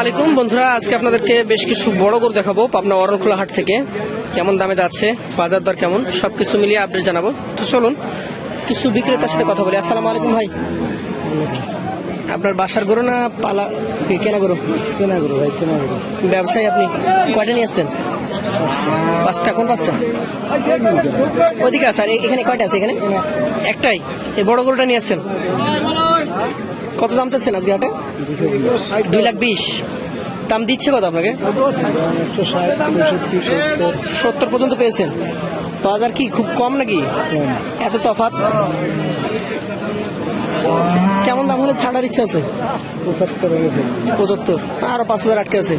আলাইকুম বন্ধুরা আজকে আপনাদেরকে বেশ কিছু বড় গরু দেখাবো পাবনা অরণখোলা হাট থেকে। কেমন দামে যাচ্ছে বাজার দর কেমন সবকিছু মিলিয়ে আপডেট জানাব। তো চলুন কিছু বিক্রেতার সাথে কথা বলি। আসসালামু আলাইকুম ভাই। আপনার বাসার গরু না পালা কেনা গরু? কেনা করো ভাই কেনা করো ব্যবসায়ী আপনি কয়টা নিয়ে আসছেন? পাঁচটা কোন পাঁচটা? ওইদিকে আছে আর এখানে কয়টা আছে এখানে? একটাই এই বড় গরুটা নিয়ে আসছেন? কত দাম চাচ্ছেন আজকে হাটে? দুই লাখ বিশ। দাম দিচ্ছে কত আপনাকে? সত্তর পর্যন্ত পেয়েছেন। বাজার কি খুব কম নাকি? এত তফাৎ? কেমন দাম হলে ছাড়ার ইচ্ছা আছে? পঁচাত্তর। আরও পাঁচ হাজার আটকে আছে।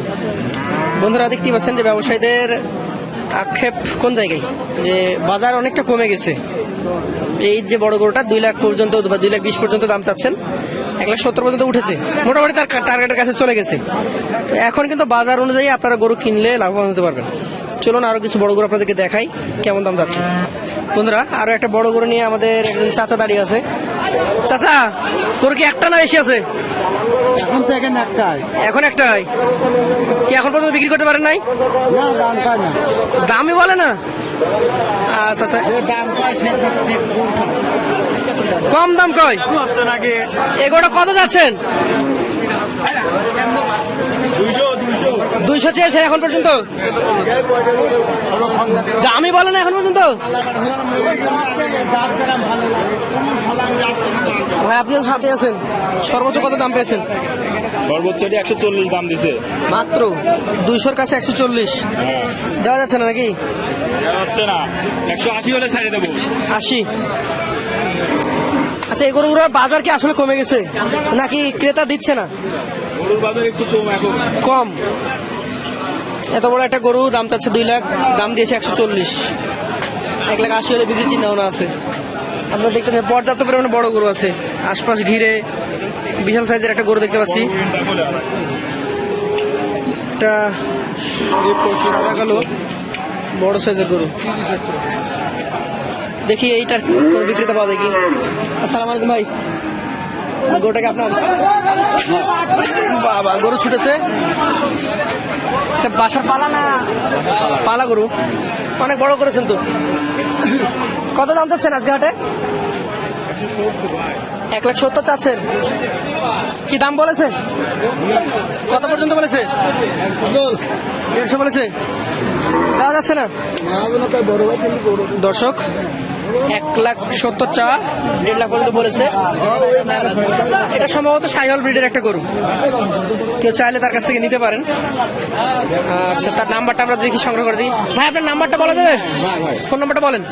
বন্ধুরা, দেখতেই পাচ্ছেন যে ব্যবসায়ীদের আক্ষেপ কোন জায়গায়? যে বাজার অনেকটা কমে গেছে। এই যে বড় গরুটা দুই লাখ পর্যন্ত বা দুই লাখ বিশ পর্যন্ত দাম চাচ্ছেন। এক লাখ সত্তর পর্যন্ত উঠেছে। মোটামুটি তার টার্গেটের কাছে চলে গেছে। এখন কিন্তু বাজার অনুযায়ী আপনারা গরু কিনলে লাভবান হতে পারবেন। চলুন আরও কিছু বড় গরু আপনাদেরকে দেখাই, কেমন দাম যাচ্ছে। বন্ধুরা, আরও একটা বড় গরু নিয়ে আমাদের একজন চাচা দাঁড়িয়ে আছে। চাচা তোর কি একটা না বেশি আছে? এখন তো এখানে একটাই। এখন একটাই? কি এখন পর্যন্ত বিক্রি করতে পারেন নাই? না দাম পায় না। দামই বলে না? আচ্ছা আচ্ছা? কম দাম কয়? এগোটা কত যাচ্ছেন? দুইশো। চেয়েছে এখন পর্যন্ত? দামই বলে না এখন পর্যন্ত? ভাই আপনিও সাথে আছেন। সর্বোচ্চ কত দাম পেয়েছেন? সর্বোচ্চটি একশো চল্লিশ দাম দিছে। মাত্র দুইশোর কাছে একশো চল্লিশ। হ্যাঁ। দেওয়া যাচ্ছে না নাকি? হচ্ছে না। একশো আশি হলে ছাড়িয়ে দেবো। আশি। আচ্ছা এই গরুগুলোর বাজার কি আসলে কমে গেছে? নাকি ক্রেতা দিচ্ছে না? গরুর বাজার একটু কম এখন। কম। এত বড় একটা গরু দাম চাচ্ছে দুই লাখ দাম দিয়েছে একশো চল্লিশ। এক লাখ আশি হলে বিক্রি চিন্তা ভাবনা আছে। আপনারা দেখতে পাচ্ছেন পর্যাপ্ত পরিমাণে বড় গরু আছে। আশপাশ ঘিরে বিশাল সাইজের একটা গরু দেখতে পাচ্ছি। একটা সাদা কালো বড় সাইজের গরু। দেখি এইটার কোনো বিক্রেতা পাওয়া যায় কি? আসসালামু আলাইকুম ভাই। গরুটাকে আপনার? বাবা গরু ছুটেছে? বাসার পালা না পালা গরু? অনেক বড় করেছেন তো। কত দাম চাচ্ছেন আজকে হাটে? এক লাখ সত্তর চাচ্ছেন। কি দাম বলেছে? কত পর্যন্ত বলেছে? দেড়শো বলেছে। দেওয়া যাচ্ছে না? দর্শক এক লাখ সত্তর চা দেড় লাখ পর্যন্ত বলেছে। এটা সম্ভবত সাইহল ব্রিডের একটা গরু। কেউ চাইলে তার কাছ থেকে নিতে পারেন। আচ্ছা তার নাম্বারটা আমরা দেখি, সংগ্রহ করে দিই। ভাই, আপনার নাম্বারটা বলা যাবে? ফোন নাম্বারটা বলেন।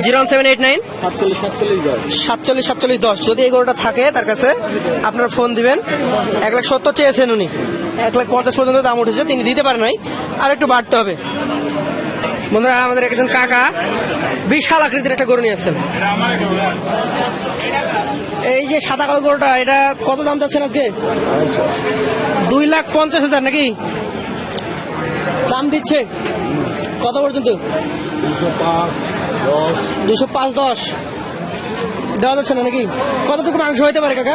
Zero seven eight nine. সাতচল্লিশ সাতচল্লিশ দশ। যদি এই গরুটা থাকে তার কাছে আপনার ফোন দিবেন। এক লাখ সত্তর চেয়েছেন উনি। এক লাখ পঞ্চাশ পর্যন্ত দাম উঠেছে, তিনি দিতে পারেন নাই। আর একটু বাড়তে হবে। বন্ধুরা, আমাদের একজন কাকা বিশাল আকৃতির একটা গরু নিয়ে আসছেন। এই যে সাদা কালো গরুটা, এটা কত দাম যাচ্ছেন আজকে? দুই লাখ পঞ্চাশ হাজার নাকি? দাম দিচ্ছে। কত পর্যন্ত? দুশো পাঁচ, দশ। দেওয়া যাচ্ছে না নাকি? কতটুকু মাংস হইতে পারে কাকা?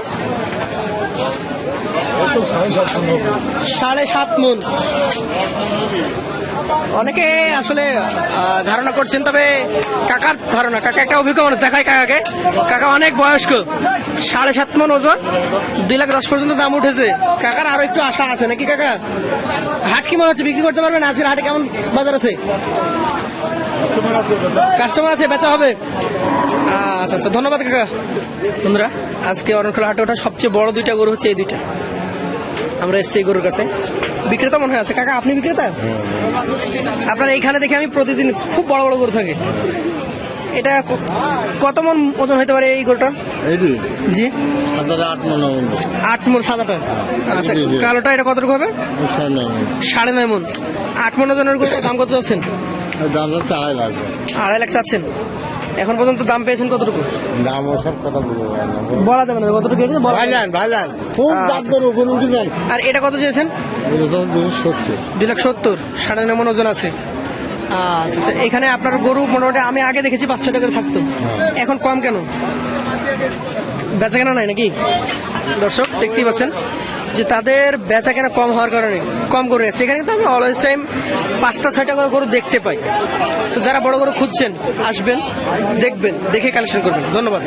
সাড়ে সাত মন। অনেকে আসলে ধারণা করছেন, তবে কাকার ধারণা, কাকা একটা অভিজ্ঞ মানুষ দেখায় কাকাকে। কাকা অনেক বয়স্ক, সাড়ে সাত মন ওজন, দুই লাখ দশ পর্যন্ত দাম উঠেছে। কাকার আরও একটু আশা আছে, নাকি কাকা? হাট কি মনে হচ্ছে, বিক্রি করতে পারবেন? আজকের হাটে কেমন বাজার আছে? কাস্টমার আছে, বেচা হবে। আচ্ছা আচ্ছা ধন্যবাদ কাকা। বন্ধুরা, আজকে অরণখোলা হাটে ওঠা সবচেয়ে বড় দুইটা গরু হচ্ছে এই দুইটা। আমরা এসছি গরুর কাছে। বিক্রেতা মনে হয় আছে। কাকা আপনি বিক্রেতা? আপনার এইখানে দেখে আমি প্রতিদিন খুব বড় বড় গরু থাকে। এটা কত মন ওজন হতে পারে এই গরুটা? জি। আট মনে সাদাটা। আচ্ছা। কালোটা এটা কতটুকু হবে? সাড়ে নয়। মন। আট মন ওজনের গরুটার দাম কত যাচ্ছেন দাম আড়াই লাখ। আড়াই লাখ চাচ্ছেন। এখন পর্যন্ত দাম পেয়েছেন কতটুকু? দাম ওসব কথা বলা যাবে না কতটুকু এটা বলা যাবে। না। ভাইজান ভাইজান খুব দাম আর এটা কত চেয়েছেন? দুই লাখ সত্তর। সাড়ে নয় মন ওজন আছে। আচ্ছা আচ্ছা এখানে আপনার গরু মোটামুটি আমি আগে দেখেছি পাঁচশো টাকা থাকতো। এখন কম কেন? বেচা কেনা নাই নাকি? দর্শক দেখতেই পাচ্ছেন যে তাদের বেচা কেনা কম হওয়ার কারণে কম করে নিচ্ছে এখানে কিন্তু আমি অলওয়েজ টাইম পাঁচটা ছয়টা করে গরু দেখতে পাই। তো যারা বড় গরু খুঁজছেন আসবেন দেখবেন দেখে কালেকশন করবেন। ধন্যবাদ।